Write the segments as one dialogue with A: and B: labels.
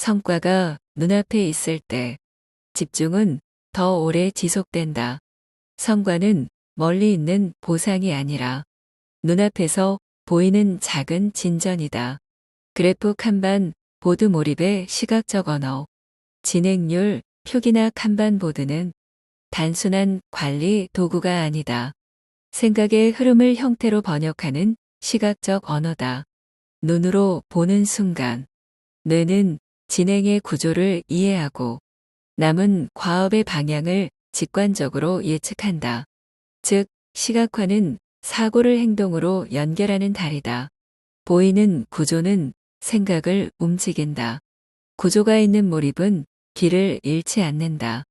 A: 성과가 눈앞에 있을 때 집중은 더 오래 지속된다. 성과는 멀리 있는 보상이 아니라 눈앞에서 보이는 작은 진전이다. 그래프 kanban 보드 몰입의 시각적 언어. 진행률 표기나 kanban 보드는 단순한 관리 도구가 아니다. 생각의 흐름을 형태로 번역하는 시각적 언어다. 눈으로 보는 순간, 뇌는 진행의 구조를 이해하고 남은 과업의 방향을 직관적으로 예측한다. 즉, 시각화는 사고를 행동으로 연결하는 다리다. 보이는 구조는 생각을 움직인다. 구조가 있는 몰입은 길을 잃지 않는다.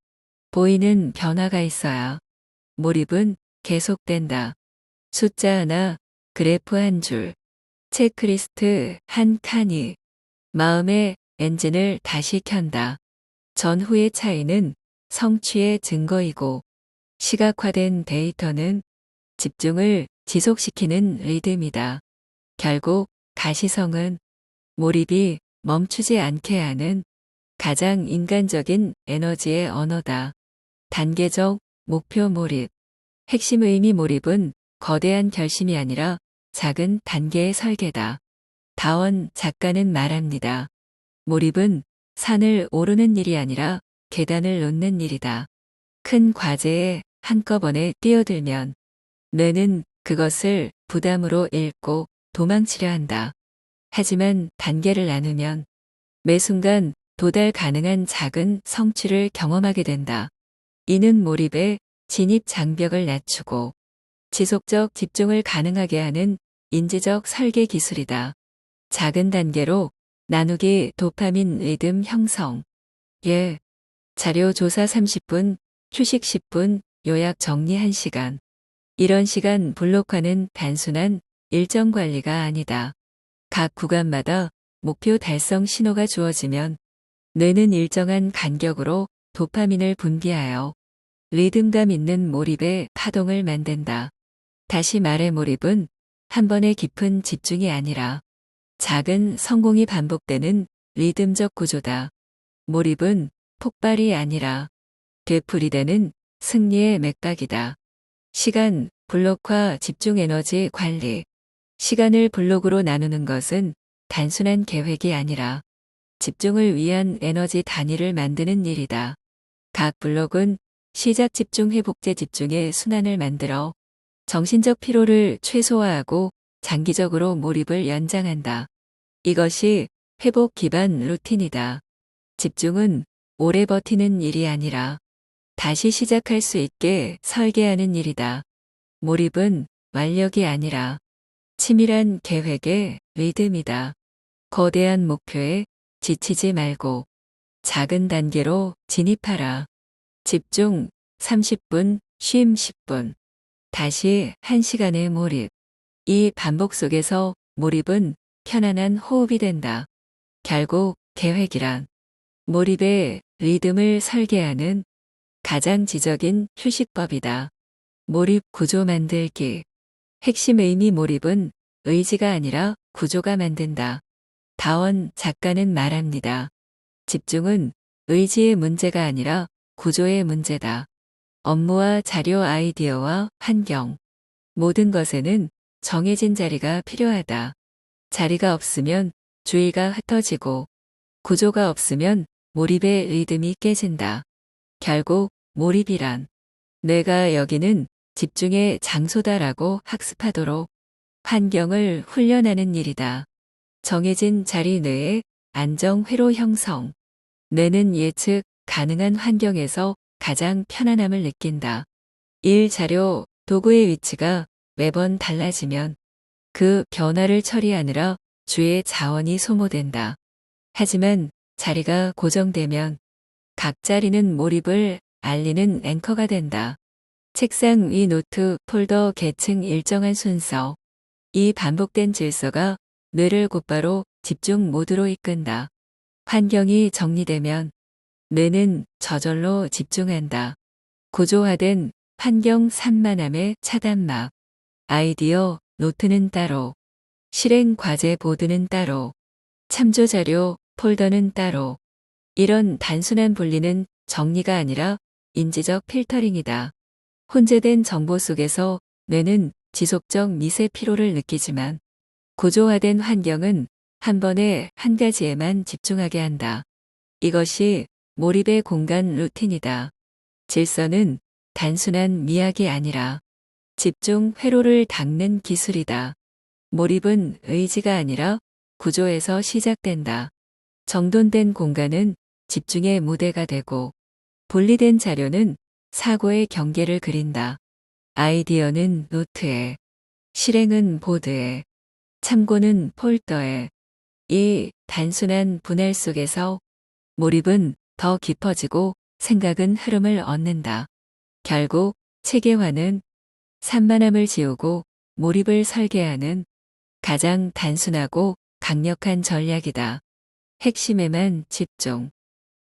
A: 보이는 변화가 있어야 몰입은 계속된다. 숫자 하나, 그래프 한 줄, 체크리스트 한 칸이 마음의 엔진을 다시 켠다. 전후의 차이는 성취의 증거이고 시각화된 데이터는 집중을 지속시키는 리듬이다. 결국 가시성은 몰입이 멈추지 않게 하는 가장 인간적인 에너지의 언어다. 단계적 목표 몰입. 핵심 의미 몰입은 거대한 결심이 아니라 작은 단계의 설계다. 다원 작가는 말합니다. 몰입은 산을 오르는 일이 아니라 계단을 놓는 일이다. 큰 과제에 한꺼번에 뛰어들면 뇌는 그것을 부담으로 읽고 도망치려 한다. 하지만 단계를 나누면 매 순간 도달 가능한 작은 성취를 경험하게 된다. 이는 몰입의 진입 장벽을 낮추고 지속적 집중을 가능하게 하는 인지적 설계 기술이다. 작은 단계로 나누기 도파민 리듬 형성. 예. 자료 조사 30분, 휴식 10분, 요약 정리 1시간. 이런 시간 블록화는 단순한 일정 관리가 아니다. 각 구간마다 목표 달성 신호가 주어지면 뇌는 일정한 간격으로 도파민을 분비하여 리듬감 있는 몰입의 파동을 만든다. 다시 말해 몰입은 한 번의 깊은 집중이 아니라 작은 성공이 반복되는 리듬적 구조다. 몰입은 폭발이 아니라 되풀이되는 승리의 맥박이다. 시간, 블록화, 집중 에너지 관리. 시간을 블록으로 나누는 것은 단순한 계획이 아니라 집중을 위한 에너지 단위를 만드는 일이다. 각 블록은 시작 집중 회복제 집중의 순환을 만들어 정신적 피로를 최소화하고 장기적으로 몰입을 연장한다. 이것이 회복 기반 루틴이다. 집중은 오래 버티는 일이 아니라 다시 시작할 수 있게 설계하는 일이다. 몰입은 완력이 아니라 치밀한 계획의 리듬이다. 거대한 목표에 지치지 말고 작은 단계로 진입하라. 집중 30분, 쉼 10분. 다시 1시간의 몰입. 이 반복 속에서 몰입은 편안한 호흡이 된다. 결국 계획이란 몰입의 리듬을 설계하는 가장 지적인 휴식법이다. 몰입 구조 만들기. 핵심 의미 몰입은 의지가 아니라 구조가 만든다. 다원 작가는 말합니다. 집중은 의지의 문제가 아니라 구조의 문제다. 업무와 자료 아이디어와 환경. 모든 것에는 정해진 자리가 필요하다. 자리가 없으면 주의가 흩어지고 구조가 없으면 몰입의 리듬이 깨진다. 결국 몰입이란 내가 여기는 집중의 장소다라고 학습하도록 환경을 훈련하는 일이다. 정해진 자리 내에 안정 회로 형성. 뇌는 예측 가능한 환경에서 가장 편안함을 느낀다. 일 자료, 도구의 위치가 매번 달라지면 그 변화를 처리하느라 주의 자원이 소모된다. 하지만 자리가 고정되면 각 자리는 몰입을 알리는 앵커가 된다. 책상 위 노트, 폴더, 계층 일정한 순서. 이 반복된 질서가 뇌를 곧바로 집중 모드로 이끈다. 환경이 정리되면 뇌는 저절로 집중한다. 구조화된 환경 산만함의 차단막. 아이디어, 노트는 따로. 실행 과제 보드는 따로. 참조 자료, 폴더는 따로. 이런 단순한 분리는 정리가 아니라 인지적 필터링이다. 혼재된 정보 속에서 뇌는 지속적 미세 피로를 느끼지만 구조화된 환경은 한 번에 한 가지에만 집중하게 한다. 이것이 몰입의 공간 루틴이다. 질서는 단순한 미학이 아니라 집중 회로를 닦는 기술이다. 몰입은 의지가 아니라 구조에서 시작된다. 정돈된 공간은 집중의 무대가 되고 분리된 자료는 사고의 경계를 그린다. 아이디어는 노트에, 실행은 보드에, 참고는 폴더에. 이 단순한 분할 속에서 몰입은 더 깊어지고 생각은 흐름을 얻는다. 결국 체계화는 산만함을 지우고 몰입을 설계하는 가장 단순하고 강력한 전략이다. 핵심에만 집중.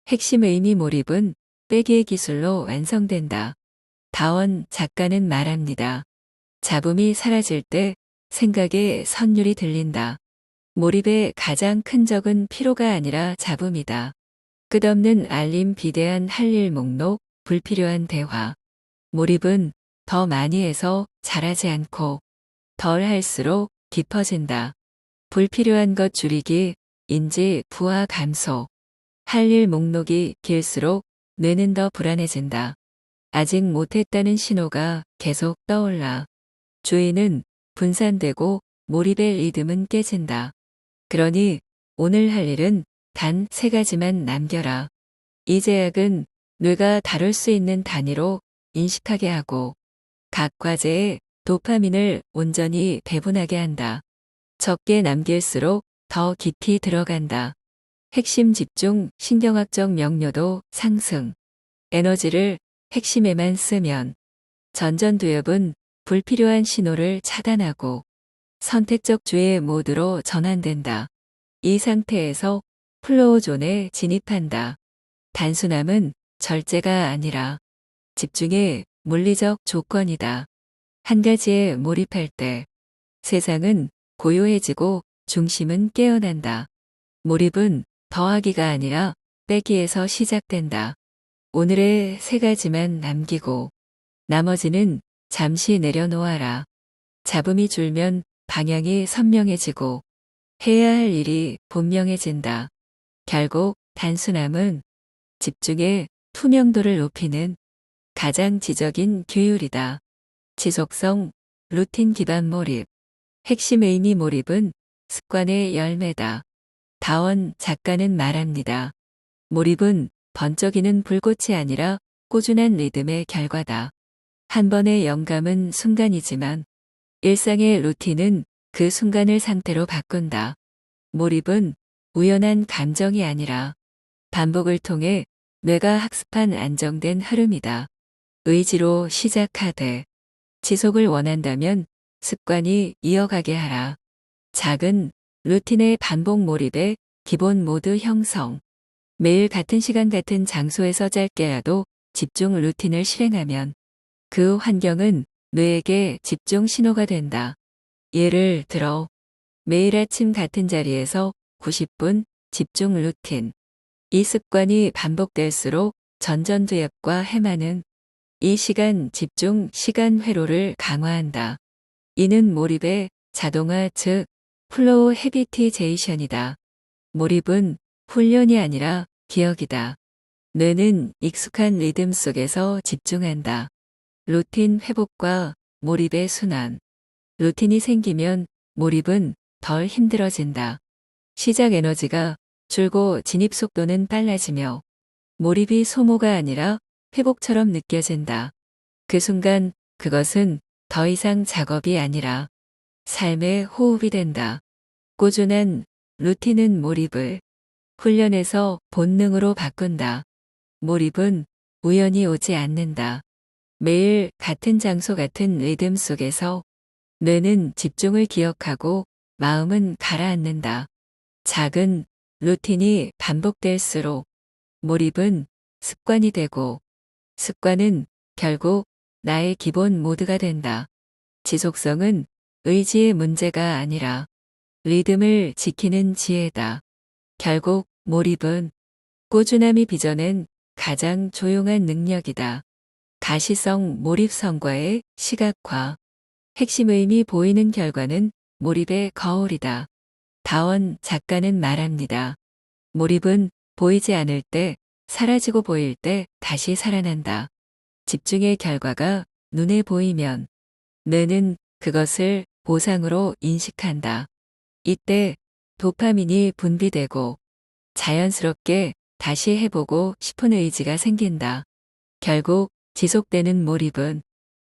A: 핵심 의미 몰입은 빼기의 기술로 완성된다. 다원 작가는 말합니다. 잡음이 사라질 때 생각의 선율이 들린다. 몰입의 가장 큰 적은 피로가 아니라 잡음이다. 끝없는 알림 비대한 할 일 목록, 불필요한 대화. 몰입은 더 많이 해서 잘하지 않고 덜 할수록 깊어진다. 불필요한 것 줄이기, 인지 부하 감소. 할 일 목록이 길수록 뇌는 더 불안해진다. 아직 못했다는 신호가 계속 떠올라. 주의는 분산되고 몰입의 리듬은 깨진다. 그러니 오늘 할 일은 단 세 가지만 남겨라. 이 제약은 뇌가 다룰 수 있는 단위로 인식하게 하고 각 과제에 도파민을 온전히 배분하게 한다. 적게 남길수록 더 깊이 들어간다. 핵심 집중 신경학적 명료도 상승. 에너지를 핵심에만 쓰면 전전두엽은 불필요한 신호를 차단하고 선택적 주의 모드로 전환된다. 이 상태에서 플로우 존에 진입한다. 단순함은 절제가 아니라 집중의 물리적 조건이다. 한 가지에 몰입할 때 세상은 고요해지고 중심은 깨어난다. 몰입은 더하기가 아니라 빼기에서 시작된다. 오늘의 세 가지만 남기고 나머지는 잠시 내려놓아라. 잡음이 줄면 방향이 선명해지고 해야 할 일이 분명해진다. 결국 단순함은 집중의 투명도를 높이는 가장 지적인 규율이다. 지속성, 루틴 기반 몰입. 핵심 의미 몰입은 습관의 열매다. 다원 작가는 말합니다. 몰입은 번쩍이는 불꽃이 아니라 꾸준한 리듬의 결과다. 한 번의 영감은 순간이지만 일상의 루틴은 그 순간을 상태로 바꾼다. 몰입은 우연한 감정이 아니라 반복을 통해 뇌가 학습한 안정된 흐름이다. 의지로 시작하되 지속을 원한다면 습관이 이어가게 하라. 작은 루틴의 반복 몰입의 기본 모드 형성. 매일 같은 시간 같은 장소에서 짧게라도 집중 루틴을 실행하면 그 환경은 뇌에게 집중 신호가 된다. 예를 들어 매일 아침 같은 자리에서 90분 집중 루틴. 이 습관이 반복될수록 전전두엽과 해마는 이 시간 집중 시간 회로를 강화한다. 이는 몰입의 자동화 즉 플로우 헤비티제이션이다. 몰입은 훈련이 아니라 기억이다. 뇌는 익숙한 리듬 속에서 집중한다. 루틴 회복과 몰입의 순환. 루틴이 생기면 몰입은 덜 힘들어진다. 시작 에너지가 줄고 진입 속도는 빨라지며 몰입이 소모가 아니라 회복처럼 느껴진다. 그 순간 그것은 더 이상 작업이 아니라 삶의 호흡이 된다. 꾸준한 루틴은 몰입을 훈련해서 본능으로 바꾼다. 몰입은 우연히 오지 않는다. 매일 같은 장소 같은 리듬 속에서 뇌는 집중을 기억하고 마음은 가라앉는다. 작은 루틴이 반복될수록 몰입은 습관이 되고 습관은 결국 나의 기본 모드가 된다. 지속성은 의지의 문제가 아니라 리듬을 지키는 지혜다. 결국 몰입은 꾸준함이 빚어낸 가장 조용한 능력이다. 가시성 몰입성과의 시각화. 핵심 의미 보이는 결과는 몰입의 거울이다. 다원 작가는 말합니다. 몰입은 보이지 않을 때, 사라지고 보일 때 다시 살아난다. 집중의 결과가 눈에 보이면 뇌는 그것을 보상으로 인식한다. 이때 도파민이 분비되고 자연스럽게 다시 해보고 싶은 의지가 생긴다. 결국 지속되는 몰입은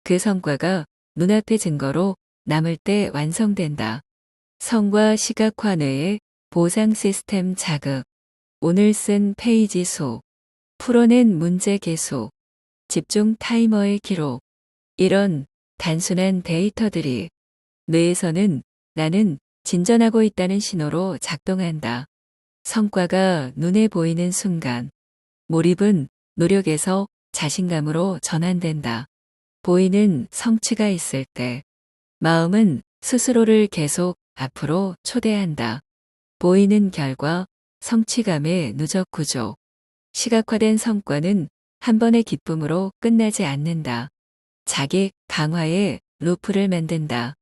A: 그 성과가 눈앞의 증거로 남을 때 완성된다. 성과 시각화 뇌의 보상 시스템 자극. 오늘 쓴 페이지 수. 풀어낸 문제 개수. 집중 타이머의 기록. 이런 단순한 데이터들이 뇌에서는 나는 진전하고 있다는 신호로 작동한다. 성과가 눈에 보이는 순간, 몰입은 노력에서 자신감으로 전환된다. 보이는 성취가 있을 때, 마음은 스스로를 계속 앞으로 초대한다. 보이는 결과, 성취감의 누적 구조. 시각화된 성과는 한 번의 기쁨으로 끝나지 않는다. 자기 강화의 루프를 만든다.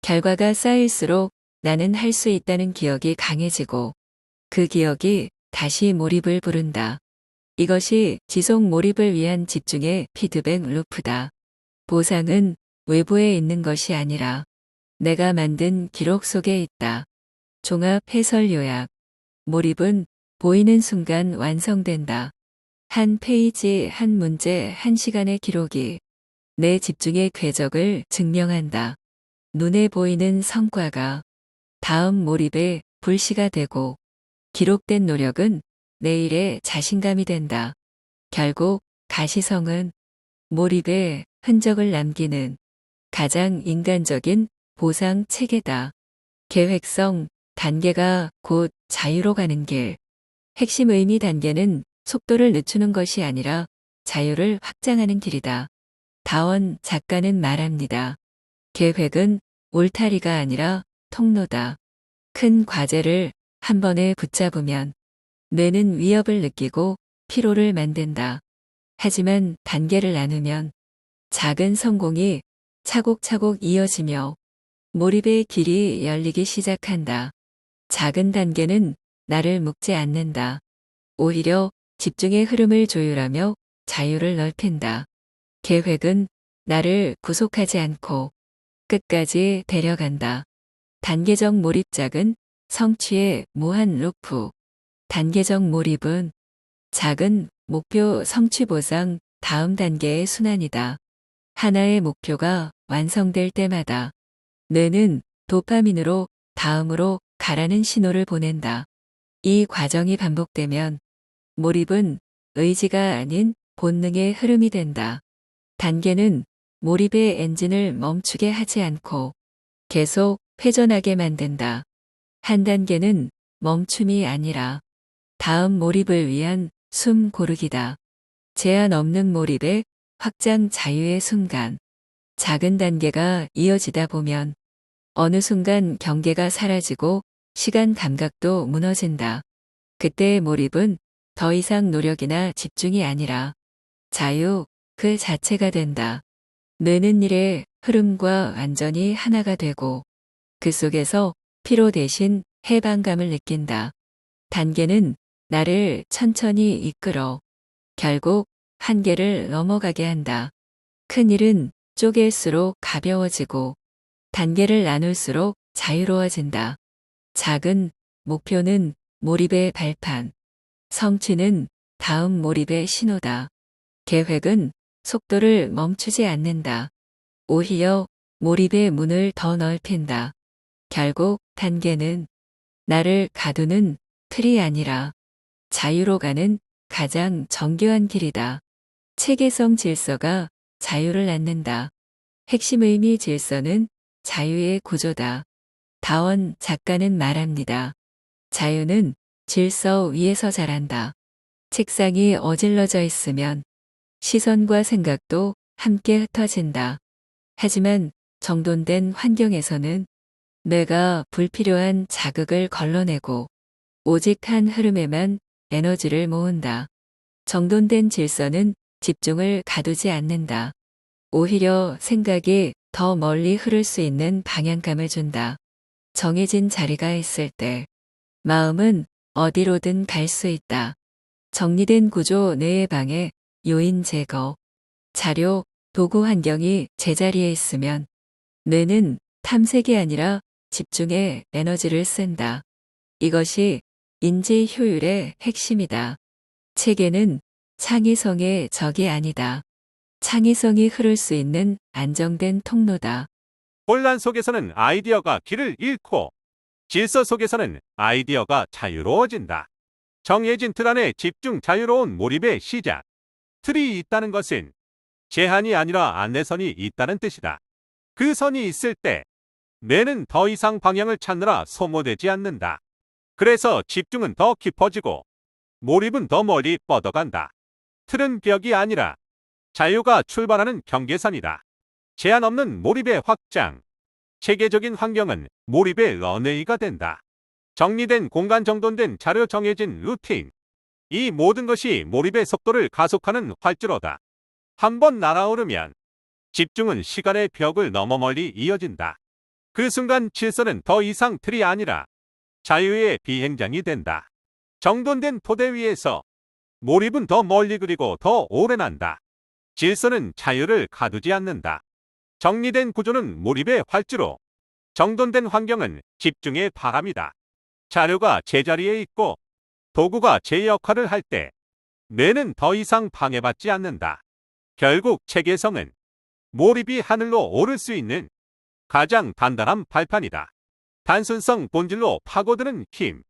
A: 결과가 쌓일수록 나는 할 수 있다는 기억이 강해지고 그 기억이 다시 몰입을 부른다. 이것이 지속 몰입을 위한 집중의 피드백 루프다. 보상은 외부에 있는 것이 아니라 내가 만든 기록 속에 있다. 종합 해설 요약. 몰입은 보이는 순간 완성된다. 한 페이지, 한 문제, 한 시간의 기록이 내 집중의 궤적을 증명한다. 눈에 보이는 성과가 다음 몰입의 불씨가 되고 기록된 노력은 내일의 자신감이 된다. 결국 가시성은 몰입의 흔적을 남기는 가장 인간적인 보상 체계다. 계획성 단계가 곧 자유로 가는 길. 핵심 의미 단계는 속도를 늦추는 것이 아니라 자유를 확장하는 길이다. 다원 작가는 말합니다. 계획은 울타리가 아니라 통로다. 큰 과제를 한 번에 붙잡으면 뇌는 위협을 느끼고 피로를 만든다. 하지만 단계를 나누면 작은 성공이 차곡차곡 이어지며 몰입의 길이 열리기 시작한다. 작은 단계는 나를 묶지 않는다. 오히려 집중의 흐름을 조율하며 자유를 넓힌다. 계획은 나를 구속하지 않고 끝까지 데려간다. 단계적 몰입작은 성취의 무한 루프. 단계적 몰입은 작은 목표 성취 보상 다음 단계의 순환이다. 하나의 목표가 완성될 때마다 뇌는 도파민으로 다음으로 가라는 신호를 보낸다. 이 과정이 반복되면 몰입은 의지가 아닌 본능의 흐름이 된다. 단계는 몰입의 엔진을 멈추게 하지 않고 계속 회전하게 만든다. 한 단계는 멈춤이 아니라 다음 몰입을 위한 숨 고르기다. 제한 없는 몰입의 확장 자유의 순간. 작은 단계가 이어지다 보면 어느 순간 경계가 사라지고 시간 감각도 무너진다. 그때의 몰입은 더 이상 노력이나 집중이 아니라 자유 그 자체가 된다. 뇌는 일의 흐름과 완전히 하나가 되고 그 속에서 피로 대신 해방감을 느낀다. 단계는 나를 천천히 이끌어 결국 한계를 넘어가게 한다. 큰 일은 쪼갤수록 가벼워지고 단계를 나눌수록 자유로워진다. 작은 목표는 몰입의 발판. 성취는 다음 몰입의 신호다. 계획은 속도를 멈추지 않는다. 오히려 몰입의 문을 더 넓힌다. 결국 단계는 나를 가두는 틀이 아니라 자유로 가는 가장 정교한 길이다. 체계성 질서가 자유를 낳는다. 핵심 의미 질서는 자유의 구조다. 다원 작가는 말합니다. 자유는 질서 위에서 자란다. 책상이 어질러져 있으면 시선과 생각도 함께 흩어진다. 하지만 정돈된 환경에서는 내가 불필요한 자극을 걸러내고 오직 한 흐름에만 에너지를 모은다. 정돈된 질서는 집중을 가두지 않는다. 오히려 생각이 더 멀리 흐를 수 있는 방향감을 준다. 정해진 자리가 있을 때 마음은 어디로든 갈 수 있다. 정리된 구조 내의 방해, 요인 제거, 자료, 도구 환경이 제자리에 있으면 뇌는 탐색이 아니라 집중에 에너지를 쓴다. 이것이 인지 효율의 핵심이다. 체계는 창의성의 적이 아니다. 창의성이 흐를 수 있는 안정된 통로다.
B: 혼란 속에서는 아이디어가 길을 잃고 질서 속에서는 아이디어가 자유로워진다. 정해진 틀 안에 집중 자유로운 몰입의 시작. 틀이 있다는 것은 제한이 아니라 안내선이 있다는 뜻이다. 그 선이 있을 때 뇌는 더 이상 방향을 찾느라 소모되지 않는다. 그래서 집중은 더 깊어지고 몰입은 더 멀리 뻗어간다. 틀은 벽이 아니라 자유가 출발하는 경계선이다. 제한 없는 몰입의 확장. 체계적인 환경은 몰입의 런웨이가 된다. 정리된 공간 정돈된 자료 정해진 루틴. 이 모든 것이 몰입의 속도를 가속하는 활주로다. 한번 날아오르면 집중은 시간의 벽을 넘어 멀리 이어진다. 그 순간 질서는 더 이상 틀이 아니라 자유의 비행장이 된다. 정돈된 토대 위에서 몰입은 더 멀리 그리고 더 오래 난다. 질서는 자유를 가두지 않는다. 정리된 구조는 몰입의 활주로. 정돈된 환경은 집중의 바람이다. 자료가 제자리에 있고 도구가 제 역할을 할 때 뇌는 더 이상 방해받지 않는다. 결국 체계성은 몰입이 하늘로 오를 수 있는 가장 단단한 발판이다. 단순성 본질로 파고드는 힘.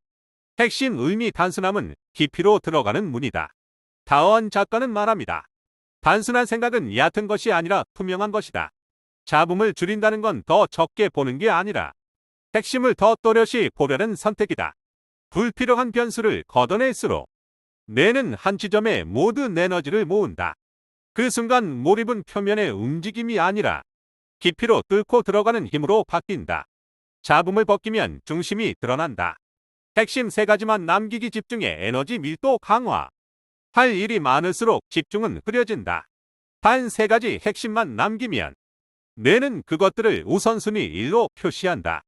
B: 핵심 의미 단순함은 깊이로 들어가는 문이다. 다원 작가는 말합니다. 단순한 생각은 얕은 것이 아니라 투명한 것이다. 잡음을 줄인다는 건 더 적게 보는 게 아니라 핵심을 더 또렷이 보려는 선택이다. 불필요한 변수를 걷어낼수록 뇌는 한 지점에 모든 에너지를 모은다. 그 순간 몰입은 표면의 움직임이 아니라 깊이로 뚫고 들어가는 힘으로 바뀐다. 잡음을 벗기면 중심이 드러난다. 핵심 세 가지만 남기기 집중의 에너지 밀도 강화. 할 일이 많을수록 집중은 흐려진다. 단 세 가지 핵심만 남기면 뇌는 그것들을 우선순위 1로 표시한다.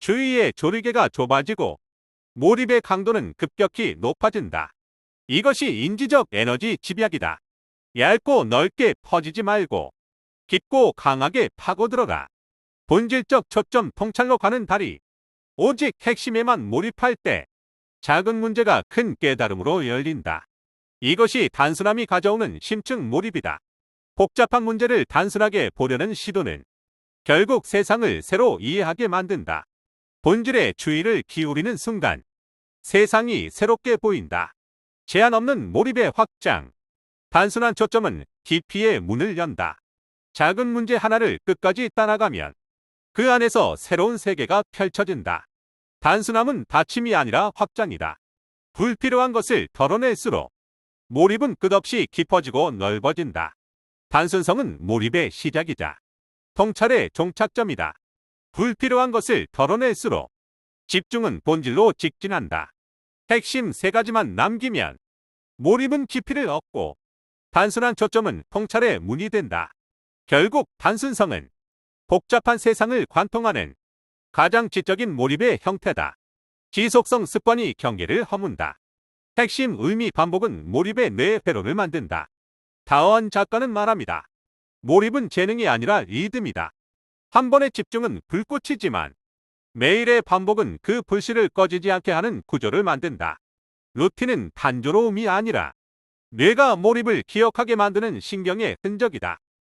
B: 주위의 조리개가 좁아지고 몰입의 강도는 급격히 높아진다. 이것이 인지적 에너지 집약이다. 얇고 넓게 퍼지지 말고 깊고 강하게 파고들어라. 본질적 초점 통찰로 가는 다리. 오직 핵심에만 몰입할 때 작은 문제가 큰 깨달음으로 열린다. 이것이 단순함이 가져오는 심층 몰입이다. 복잡한 문제를 단순하게 보려는 시도는 결국 세상을 새로 이해하게 만든다. 본질에 주의를 기울이는 순간 세상이 새롭게 보인다. 제한 없는 몰입의 확장. 단순한 초점은 깊이의 문을 연다. 작은 문제 하나를 끝까지 따라가면 그 안에서 새로운 세계가 펼쳐진다. 단순함은 닫힘이 아니라 확장이다. 불필요한 것을 덜어낼수록 몰입은 끝없이 깊어지고 넓어진다. 단순성은 몰입의 시작이자 통찰의 종착점이다. 불필요한 것을 덜어낼수록 집중은 본질로 직진한다. 핵심 세 가지만 남기면 몰입은 깊이를 얻고 단순한 초점은 통찰의 문이 된다. 결국 단순성은 복잡한 세상을 관통하는 가장 지적인 몰입의 형태다. 지속성 습관이 경계를 허문다. 핵심 의미 반복은 몰입의 뇌 회로를 만든다. 다원 작가는 말합니다. 몰입은 재능이 아니라 리듬이다. 한 번의 집중은 불꽃이지만 매일의 반복은 그 불씨를 꺼지지 않게 하는 구조를 만든다. 루틴은 단조로움이 아니라 뇌가 몰입을 기억하게 만드는 신경의 흔적이다.